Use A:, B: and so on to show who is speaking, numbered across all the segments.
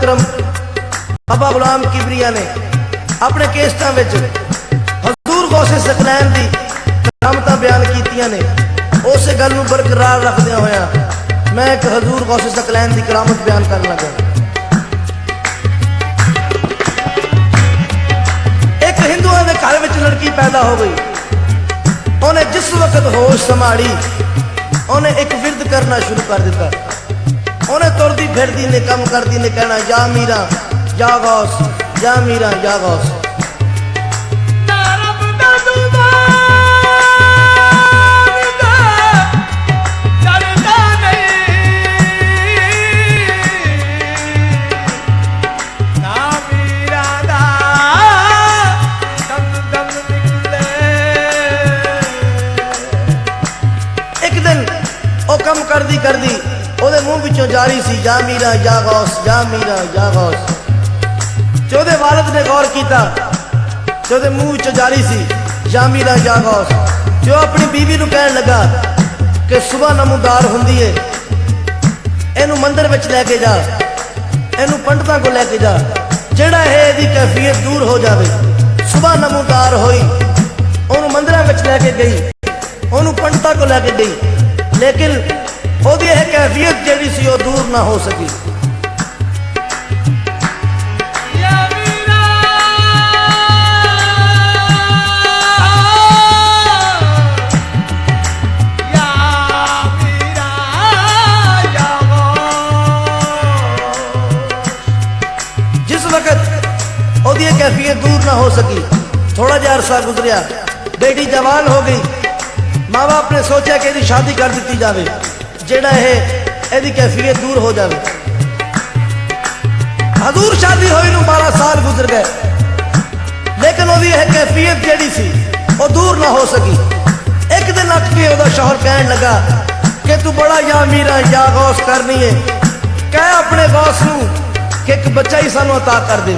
A: ਪਹਿਲੇ ਬਾਬਾ ਗੁਲਾਮ ਕਿਬਰੀਆ ਨੇ ਆਪਣੇ ਕੇਸਟਾਂ ਵਿੱਚ ਹਜ਼ੂਰ ਗੌਸੇ ਸਕਲੈਨ ਦੀ ਕਰਾਮਤਾਂ ਬਿਆਨ ਕੀਤੀਆਂ ਨੇ। ਉਸੇ ਗੱਲ ਨੂੰ ਬਰਕਰਾਰ ਰੱਖਦਿਆਂ ਹੋਇਆਂ ਮੈਂ ਇੱਕ ਹਜ਼ੂਰ ਗੌਸੇ ਸਕਲੈਨ ਦੀ ਕਰਾਮਤ ਬਿਆਨ ਕਰਨ ਲੱਗਾ ਇੱਕ ਹਿੰਦੂਆਂ ਦੇ ਘਰ ਵਿੱਚ ਲੜਕੀ ਪੈਦਾ ਹੋ ਗਈ। ਉਹਨੇ ਜਿਸ ਵਕਤ ਹੋਸ਼ ਸੰਭਾਲੀ, ਉਹਨੇ ਇੱਕ ਵਿਰਦ ਕਰਨਾ ਸ਼ੁਰੂ ਕਰ ਦਿੱਤਾ। ਉਹਨੇ ਤੁਰਦੀ ਫਿਰਦੀ ਨੇ, ਕੰਮ ਕਰਦੀ ਨੇ, ਕਹਿਣਾ, ਜਾ ਮੀਰਾ, ਜਾ ਗੌਸ, ਜਾ ਮੀਰਾ, ਜਾ ਗੌਸ। ਜਾ ਮੀਰਾ, ਜਾ ਗੌਸ, ਜਾ ਮੀਰਾ, ਜਾ ਗੌਸ। ਤੇ ਵਾਲਦ ਨੇ ਗੌਰ ਕੀਤਾ। ਤੇ ਮੂੰਹ ਵਿੱਚੋਂ ਜਾਰੀ ਸੀ, ਜਾ ਮੀਰਾ, ਜਾ ਗੌਸ। ਤੇ ਆਪਣੀ ਬੀਵੀ ਨੂੰ ਕਹਿਣ ਲੱਗਾ ਕਿ ਸਵੇਰ ਨਮੂਦਾਰ ਹੁੰਦੀ ਏ। ਇਹਨੂੰ ਮੰਦਿਰ ਵਿੱਚ ਲੈ ਕੇ ਜਾ। ਇਹਨੂੰ ਪੰਡਤਾਂ ਕੋਲ ਲੈ ਕੇ ਜਾ। ਜਿਹੜਾ ਇਹ ਇਹਦੀ ਕੈਫੀਅਤ ਦੂਰ ਹੋ ਜਾਵੇ। ਸਵੇਰ ਨਮੂਦਾਰ ਹੋਈ। ਉਹਨੂੰ ਮੰਦਿਰਾਂ ਵਿੱਚ ਲੈ ਕੇ ਗਈ। ਉਹਨੂੰ ਪੰਡਤਾਂ ਕੋਲ ਲੈ ਕੇ ਗਈ। ਲੇਕਿਨ ਉਹਦੀ ਇਹ ਕੈਫੀਅਤ ਜਿਹੜੀ ਸੀ ਉਹ ਦੂਰ ਨਾ ਹੋ ਸਕੀ। ਜਿਸ ਵਕਤ ਉਹਦੀ ਇਹ ਕੈਫੀਅਤ ਦੂਰ ਨਾ ਹੋ ਸਕੀ। ਥੋੜਾ ਜਿਹਾ ਅਰਸਾ ਗੁਜ਼ਰਿਆ। ਬੇਟੀ ਜਵਾਨ ਹੋ ਗਈ। ਮਾਂ-ਬਾਪ ਨੇ ਸੋਚਿਆ ਕਿ ਇਹਦੀ ਸ਼ਾਦੀ ਕਰ ਦਿੱਤੀ ਜਾਵੇ। ਜਿਹੜਾ ਇਹ ਇਹਦੀ ਕੈਫੀਅਤ ਦੂਰ ਹੋ ਜਾਵੇ ਹਜ਼ੂਰ ਸ਼ਾਦੀ ਹੋਈ ਨੂੰ 12 ਸਾਲ ਗੁਜ਼ਰ ਗਏ ਲੇਕਿਨ ਉਹਦੀ ਇਹ ਕੈਫੀਅਤ ਜਿਹੜੀ ਸੀ ਉਹ ਦੂਰ ਨਾ ਹੋ ਸਕੀ ਇੱਕ ਦਿਨ ਅੱਖ ਕੇ ਉਹਦਾ ਸ਼ੌਹਰ ਕਹਿਣ ਲੱਗਾ ਕਿ ਤੂੰ ਬੜਾ ਯਾ ਮੀਰਾ ਯਾ ਗੌਸ ਕਰਨੀ ਏ ਕਹਿ ਆਪਣੇ ਗੌਸ ਨੂੰ ਕਿ ਇੱਕ ਬੱਚਾ ਹੀ ਸਾਨੂੰ عطا ਕਰ ਦੇ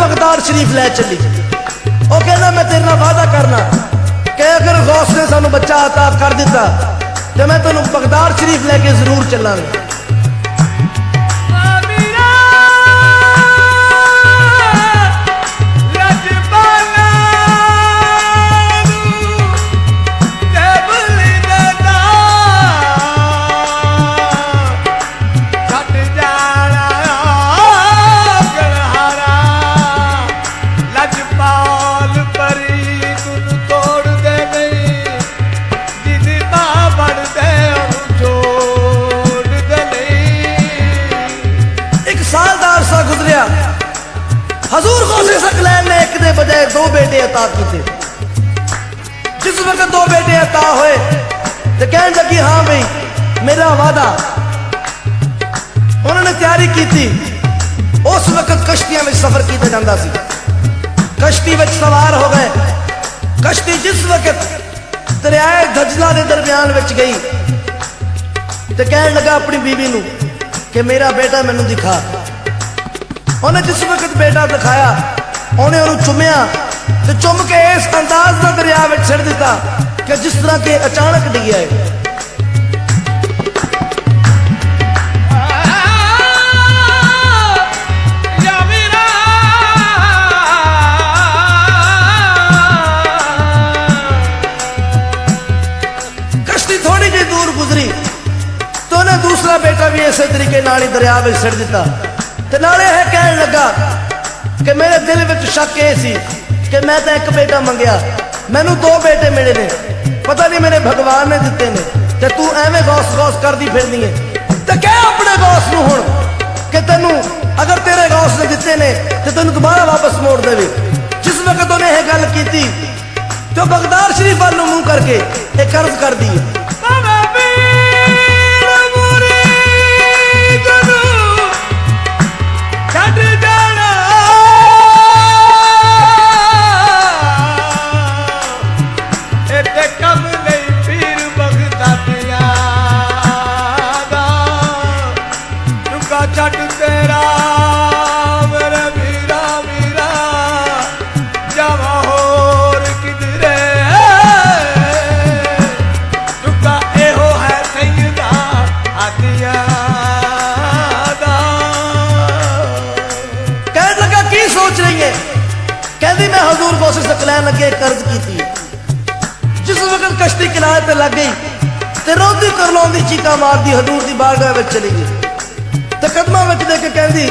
A: ਬਗਦਾਦ ਸ਼ਰੀਫ ਲੈ ਚੱਲੀ ਉਹ ਕਹਿੰਦਾ ਮੈਂ ਤੇਰੇ ਨਾਲ ਵਾਅਦਾ ਕਰਨਾ ਕਿ ਅਗਰ ਗੌਸ ਨੇ ਸਾਨੂੰ ਬੱਚਾ عطا ਕਰ ਦਿੱਤਾ ਤੇ ਮੈਂ ਤੈਨੂੰ ਬਗਦਾਦ ਸ਼ਰੀਫ ਲੈ ਕੇ ਜ਼ਰੂਰ ਚੱਲਾਂਗਾ इस वक्त दो बेटे अता हुए तो कहन लगी हाँ भाई मेरा वादा उन्होंने तैयारी की थी उस वक्त कश्तियां में सफर किया जाता सी कश्ती में सवार हो गए कश्ती जिस वक्त दरियाए गजला के दरम्यान में गई तो कहन लगा अपनी बीवी न कि मेरा बेटा मैनू दिखा उन्हें जिस वक्त बेटा दिखाया उन्हें चुमया ਤੇ ਚੁੰਮ ਕੇ ਇਸ ਅੰਦਾਜ਼ ਦਾ ਦਰਿਆ ਵਿੱਚ ਛੱਡ ਦਿੱਤਾ ਕਿ ਜਿਸ ਤਰ੍ਹਾਂ ਕਿ ਅਚਾਨਕ ਡਿੱਗਿਆ ਹੈ ਕਸ਼ਤੀ ਥੋੜੀ ਜਿਹੀ ਦੂਰ ਗੁਜ਼ਰੀ ਤੇ ਉਹਨੇ ਦੂਸਰਾ ਬੇਟਾ ਵੀ ਇਸੇ ਤਰੀਕੇ ਨਾਲ ਹੀ ਦਰਿਆ ਵਿੱਚ ਸਿੱਟ ਦਿੱਤਾ ਤੇ ਨਾਲੇ ਇਹ ਕਹਿਣ ਲੱਗਾ ਕਿ ਮੇਰੇ ਦਿਲ ਵਿੱਚ ਸ਼ੱਕ ਇਹ ਸੀ ਕਿ ਮੈਂ ਤਾਂ ਇੱਕ ਬੇਟਾ ਮੰਗਿਆ। ਮੈਨੂੰ ਦੋ ਬੇਟੇ ਮਿਲੇ ਨੇ। ਪਤਾ ਨਹੀਂ ਮੇਰੇ ਭਗਵਾਨ ਨੇ ਦਿੱਤੇ ਨੇ। ਤੇ ਤੂੰ ਐਵੇਂ ਗੌਸ ਗੌਸ ਕਰਦੀ ਫਿਰਦੀ ਏ। ਤੇ ਕਹਿ ਆਪਣੇ ਗੌਸ ਨੂੰ ਹੁਣ ਕਿ ਤੈਨੂੰ ਅਗਰ ਤੇਰੇ ਗੌਸ ਨੇ ਦਿੱਤੇ ਨੇ, ਤੇ ਤੈਨੂੰ ਦੁਬਾਰਾ ਵਾਪਸ ਮੋੜ ਦੇਵੇ। ਜਿਸ ਵਕਤ ਉਹਨੇ ਇਹ ਗੱਲ ਕੀਤੀ, ਤੇ ਉਹ ਬਗਦਾਦ ਸ਼ਰੀਫ ਵੱਲ ਨੂੰ ਮੂੰਹ ਕਰਕੇ ਇਹ ਕਰਜ਼ ਕਰਦੀ ਏ। ਕੋਸ਼ਿਸ਼ ਸਕਲੈਨ ਲੱਗੇ, ਕਰਜ਼ ਕੀਤੀ। ਜਿਸ ਵਕਤ ਕਸ਼ਤੀ ਕਿਨਾਰੇ ਤੇ ਲੱਗ ਗਈ ਤੇ ਰੋਂਦੀ ਕਰਲਾਉਂਦੀ ਚੀਕਾਂ ਮਾਰਦੀ ਹਜ਼ੂਰ ਦੀ ਬਾਰਗਾਹ ਵਿੱਚ ਚਲੀ ਗਈ। ਤੇ ਕਦਮਾਂ ਵਿੱਚ ਦੇ ਕੇ ਕਹਿੰਦੀ,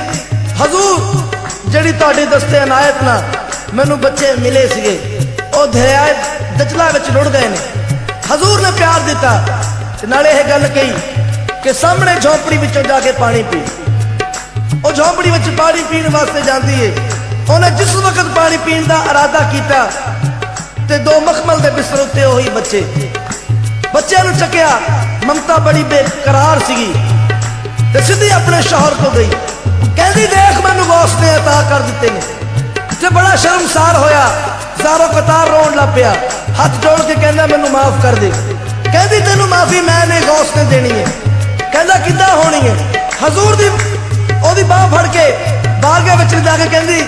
A: ਹਜ਼ੂਰ, ਜਿਹੜੀ ਤੁਹਾਡੀ ਦਸਤੇ ਅਨਾਇਤ ਨਾਲ ਮੈਨੂੰ ਬੱਚੇ ਮਿਲੇ ਸੀਗੇ, ਉਹ ਦਰਿਆ ਦਜਲਾ ਵਿੱਚ ਰੁੜ ਗਏ ਨੇ। ਹਜ਼ੂਰ ਨੇ ਪਿਆਰ ਦਿੱਤਾ ਤੇ ਨਾਲੇ ਇਹ ਗੱਲ ਕਹੀ ਕਿ ਸਾਹਮਣੇ ਝੌਂਪੜੀ ਵਿੱਚੋਂ ਜਾ ਕੇ ਪਾਣੀ ਪੀ। ਉਹ ਝੌਂਪੜੀ ਵਿੱਚ ਪਾਣੀ ਪੀਣ ਵਾਸਤੇ ਜਾਂਦੀ ਏ। ਉਹਨੇ ਜਿਸ ਵਕਤ ਪਾਣੀ ਪੀਣ ਦਾ ਇਰਾਦਾ ਕੀਤਾ ਤੇ ਦੋ ਮਖਮਲ ਦੇ ਬਿਸਤਰ ਉੱਤੇ ਉਹੀ ਬੱਚੇ ਬੱਚਿਆਂ ਨੂੰ ਚੱਕਿਆ ਮਮਤਾ ਬੜੀ ਬੇਕਰਾਰ ਸੀਗੀ ਤੇ ਸਿੱਧੀ ਆਪਣੇ ਸ਼ੌਹਰ ਕੋ ਗਈ ਕਹਿੰਦੀ ਦੇਖ ਮੈਨੂੰ ਗੌਸ ਨੇ عطا ਕਰ ਦਿੱਤੇ ਨੇ ਤੇ ਬੜਾ ਸ਼ਰਮਸਾਰ ਹੋਇਆ ਜ਼ਾਰੋ ਕਤਾਰ ਰੋਣ ਲੱਗ ਪਿਆ ਹੱਥ ਜੋੜ ਕੇ ਕਹਿੰਦਾ ਮੈਨੂੰ ਮਾਫ ਕਰ ਦੇ ਕਹਿੰਦੀ ਤੈਨੂੰ ਮਾਫੀ ਮੈਂ ਨੇ ਗੌਸ ਨੇ ਦੇਣੀ ਹੈ ਕਹਿੰਦਾ ਕਿੱਦਾਂ ਹੋਣੀ ਹੈ ਹਜ਼ੂਰ ਦੀ ਉਹਦੀ ਬਾਹ ਫੜ ਕੇ ਬਾਰਗੇ ਵਿੱਚ ਜਾ ਕੇ ਕਹਿੰਦੀ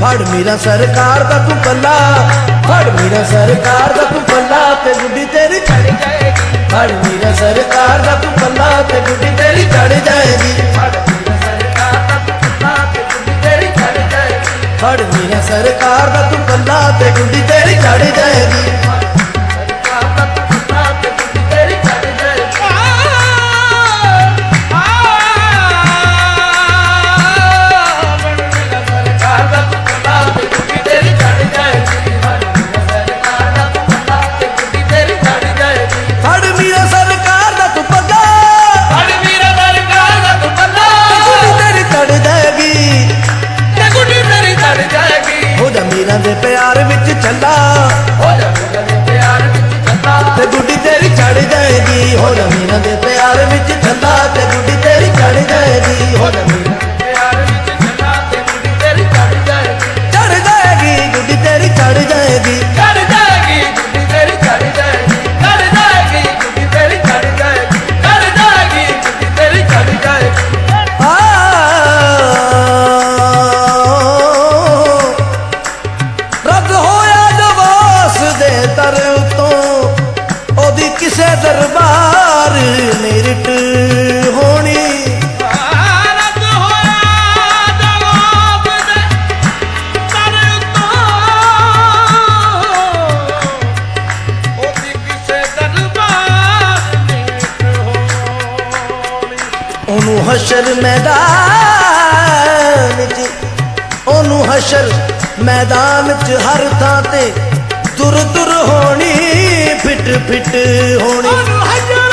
A: ਫੜ ਮੇਰਾ ਸਰਕਾਰ ਦਾ ਤੂੰ ਪੱਲਾ, ਫੜ ਮੇਰਾ ਸਰਕਾਰ ਦਾ ਤੂੰ ਪੱਲਾ ਤੇ ਗੁੱਡੀ ਤੇਰੀ ਚੜ ਜਾਏਗੀ। ਫੜ ਮੇਰਾ ਸਰਕਾਰ ਦਾ ਤੂੰ ਪੱਲਾ ਤੇ ਗੁੱਡੀ ਤੇਰੀ ਚੜ ਜਾਏਗੀ। ਫੜ ਮੇਰਾ ਸਰਕਾਰ ਦਾ ਤੂੰ ਪੱਲਾ ਤੇ ਗੁੱਡੀ ਤੇਰੀ ਚੜ ਜਾਏਗੀ। ਤੇ ਦੁਰ ਦੁਰ ਹੋਣੀ ਫਿਟ ਫਿਟ ਹੋਣੀ।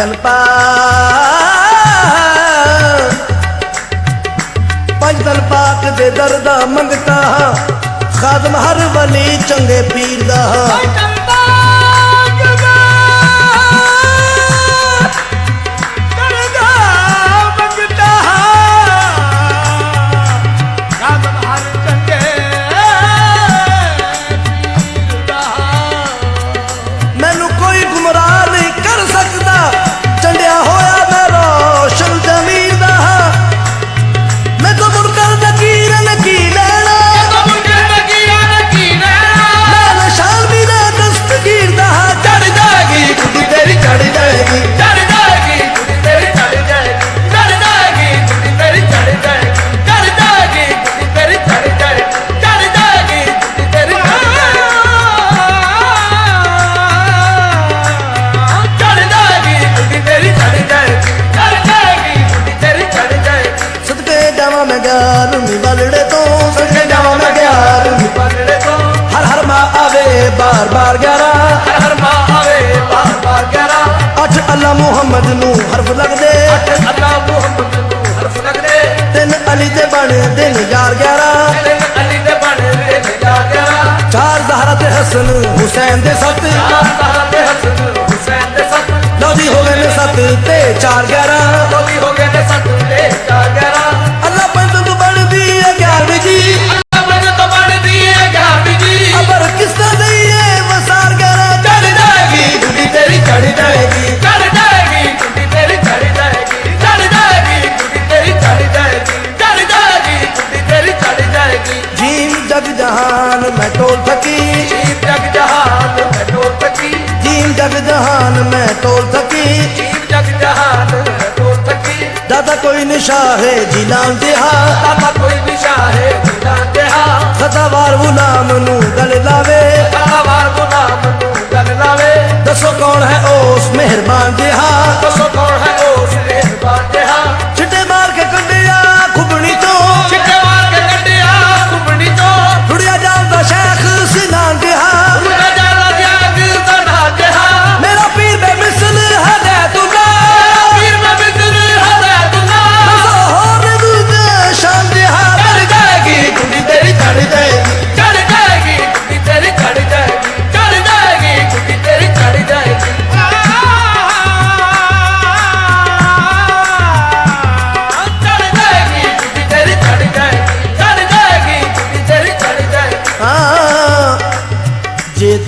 A: ਪੰਜ ਤਨ ਪੰਜ ਤਨ ਪਾਕ ਦੇ ਦਰ ਦਾ ਮੰਗਤਾ। ਖਾਦਮ ਹਰ ਵਲੀ ਚੰਗੇ ਪੀਰ ਦਾ। ਬਾਰ ਬਾਰ ਗਿਆਰਾ ਹਰ ਹਰ ਆਵੇ ਬਾਰ ਬਾਰ ਗਿਆਰਾ।
B: ਅੱਠ ਅੱਲਾ ਮੁਹੰਮਦ ਨੂੰ ਹਰਫ ਲੱਗਦੇ।
A: ਅੱਠ ਅੱਲਾ ਮੁਹੰਮਦ ਨੂੰ ਹਰਫ ਲੱਗਦੇ।
B: ਤਿੰਨ ਅਲੀ ਤੇ ਬਣੇ ਤਿੰਨ ਅਲੀ ਤੇ
A: ਚਾਰ ਜ਼ਹਰਾ ਤੇ ਹਸਨ ਹੁਸੈਨ ਦੇ ਸੱਤ।
B: ਤੇ ਹਸਨ ਹੁਸੈਨ ਦੇ ਸੱਤ।
A: ਲਓ ਹੋ ਗਏ ਨੇ ਸੱਤ ਤੇ ਚਾਰ ਗਿਆਰਾ।
B: ਲਓ ਹੋ ਗਏ ਨੇ ਸੱਤ।
A: ਕੋਈ ਨਿਸ਼ਾ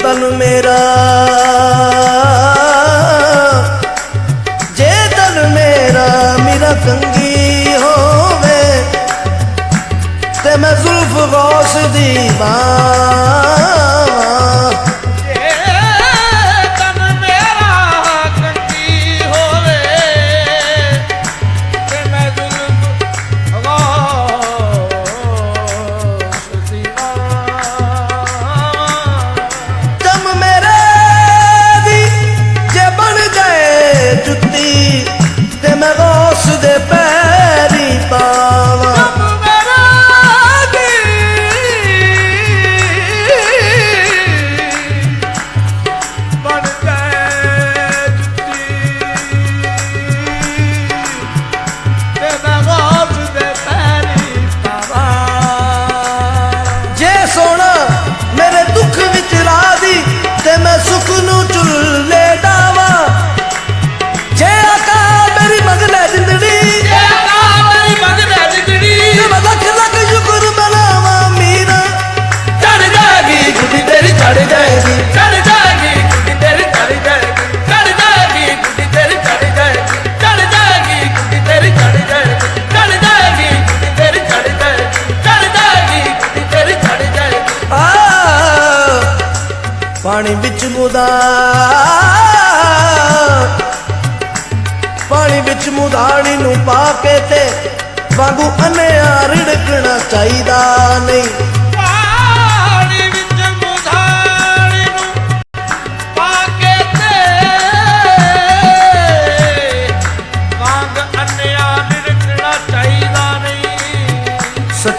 A: ਤਨ ਮੇਰਾ। ਜੇ ਤਨ ਮੇਰਾ ਮੇਰਾ ਕੰਗੀ ਹੋਵੇ ਤੇ ਮੈਂ ਜ਼ੁਲਫ ਗੌਸ ਦੀ
B: ਬਾਂ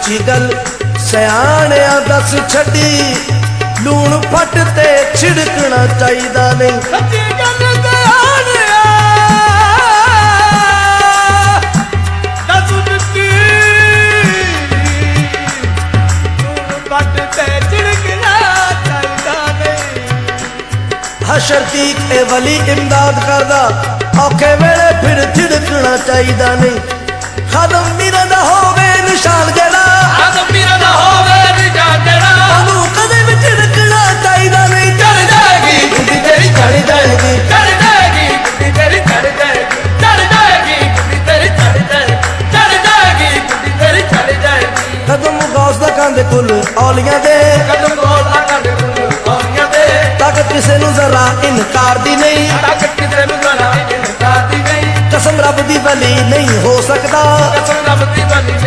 A: ਸੱਚੀ ਗੱਲ ਸਿਆਣਿਆਂ ਦੱਸ ਛੱਡੀ ਲੂਣ ਫੱਟ ਤੇ ਛਿੜਕਣਾ ਚਾਹੀਦਾ ਨਹੀਂ।
B: ਸੱਚੀ ਗੱਲ ਨਹੀਂ।
A: ਹਸ਼ਰਤੀਕ ਇਹ ਵਲੀ ਇਮਦਾਦ ਕਰਦਾ ਔਖੇ ਵੇਲੇ ਫਿਰ ਛਿੜਕਣਾ ਚਾਹੀਦਾ ਨਹੀਂ। ਖਦਮ ਮੀਰਾ ਦਾ ਹੋਵੇ ਨਿਸ਼ਾਨ ਜਿਹੜਾ
B: ਆਦਮ ਮੀਰਾ ਦਾ ਹੋਵੇ ਰਿਜਾ ਜਿਹੜਾ
A: ਉਹਨੂੰ ਕਦੇ ਵੀ ਛਿੜਕਣਾ ਚਾਹੀਦਾ ਨਹੀਂ। ਚੜ ਜਾਏਗੀ ਗੁੱਡੀ ਤੇਰੀ ਚੜ ਜਾਏਗੀ।
B: ਚੜ ਜਾਏਗੀ ਕੁੜੀ ਤੇਰੀ ਚੜ ਜਾਏਗੀ। ਚੜ ਜਾਏਗੀ ਕੁੜੀ ਤੇਰੀ ਚੜ ਜਾਏਗੀ। ਚੜ ਜਾਏਗੀ ਕੁੜੀ ਤੇਰੀ ਚੜ ਜਾਏਗੀ।
A: ਕਦਮ ਗੌਸ ਦਾ ਕੰਧ ਕੁੱਲ ਔਲੀਆਂ ਦੇ।
B: ਕਦਮ ਕੋਲ ਆ ਕਰਦੇ ਕੋਲੀਆਂ ਦੇ।
A: ਤੱਕ ਕਿਸੇ ਨੂੰ ਜ਼ਰਾ ਇਨਕਾਰ ਦੀ ਨਹੀਂ।
B: ਤੱਕ
A: ਰੱਬ ਦੀ ਵਲੀ ਨਹੀਂ ਹੋ ਸਕਦਾ।
B: ਕਸਮ ਰੱਬ ਦੀ ਬਣੀ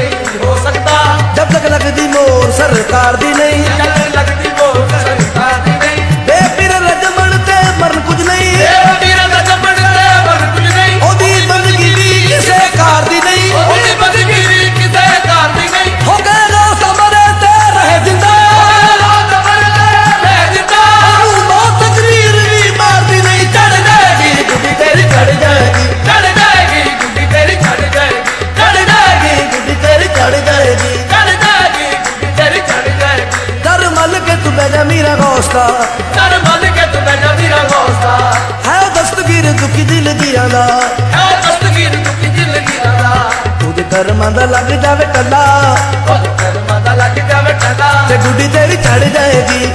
B: ਹੌਸਲਾ। ਕਰ
A: ਮੰਨ ਕੇ ਤੂੰ
B: ਬੈਠਾ ਵੀਰਾ ਹੌਸਲਾ।
A: ਹੈ ਦਸਤਗੀਰ ਦੁਖੀ ਦਿਲ
B: ਦੀਆਂ
A: ਦਾ।
B: ਹੈ ਦਸਤਗੀਰ ਦੁਖੀ
A: ਦਿਲ ਦੀਆਂ ਦਾ।
B: ਉਹਦੇ ਕਰਮਾਂ ਦਾ ਲੱਗ ਜਾਵੇ ਟੱਲਾ। ਉਹਦੇ ਕਰਮਾਂ ਦਾ ਲੱਗ ਜਾਵੇ ਟੱਲਾ। ਤੇ ਗੁੱਡੀ ਤੇਰੀ ਚੜ ਜਾਏਗੀ।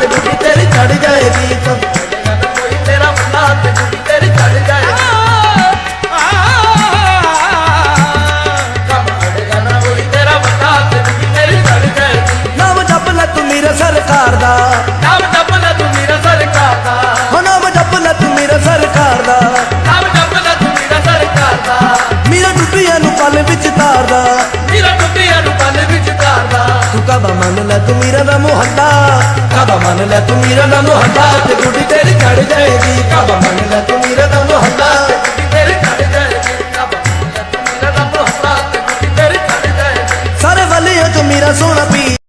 B: ਤੇ ਗੁੱਡੀ ਤੇਰੀ ਚੜ
A: ਅੜੇਗਾ ਨਾ ਕੋਈ ਤੇਰਾ ਬੰਦਾ ਤੇ ਗੁੱਡੀ ਤੇਰੀ ਚੜ ਮੇਰੇ ਸਰਕਾਰ ਦਾ
B: ਨਾਮ ਜਪ ਲੈ ਤੂੰ ਮੇਰਾ ਸਰਕਾਰ ਦਾ।
A: ਹੋ ਨਾਮ ਜਪ ਲੈ ਤੂੰ ਮੇਰੇ ਸਰਕਾਰ ਦਾ।
B: ਨਾਮ ਜਪ ਲੈ ਤੂੰ ਮੇਰਾ ਸਰਕਾਰ ਦਾ
A: ਮੇਰਾ ਡੁੱਬੀਆਂ ਨੂੰ ਪਲ ਵਿੱਚ ਤਾਰਦਾ।
B: ਮੇਰਾ ਟੁੱਟਿਆ ਨੂੰ ਪਲ ਵਿੱਚ ਧਾਰਦਾ
A: ਤੂੰ ਕਾਬਾ ਮੰਨ ਲੈ ਤੂੰ ਮੇਰਾ ਦਾ ਮੁਹੱਲਾ। ਕਾਬਾ ਮੰਨ ਲੈ ਤੂੰ ਮੇਰਾ ਨਾਮ ਹੱਟਾ ਤੇ ਗੁੱਡੀ ਤੇਰੀ ਚੜ ਜਾਏਗੀ। ਕਾਬਾ ਮੰਨ ਲੈ ਤੂੰ ਮੇਰਾ ਨਾਮ ਹੱਟਾ ਤੇ
B: ਗੁੱਡੀ ਤੇਰੀ ਚੜ ਜਾਏਗੀ। ਕਾਬਾ ਮੰਨ ਲੈ ਤੂੰ ਮੇਰਾ ਨਾਮ ਹੱਟਾ ਤੇ ਗੁੱਡੀ ਤੇਰੀ ਚੜ ਜਾਏਗੀ।
A: ਸਾਰੇ ਵਾਲਿਆਂ ਤੂੰ ਮੇਰਾ ਸੋਹਣਾ ਪੀ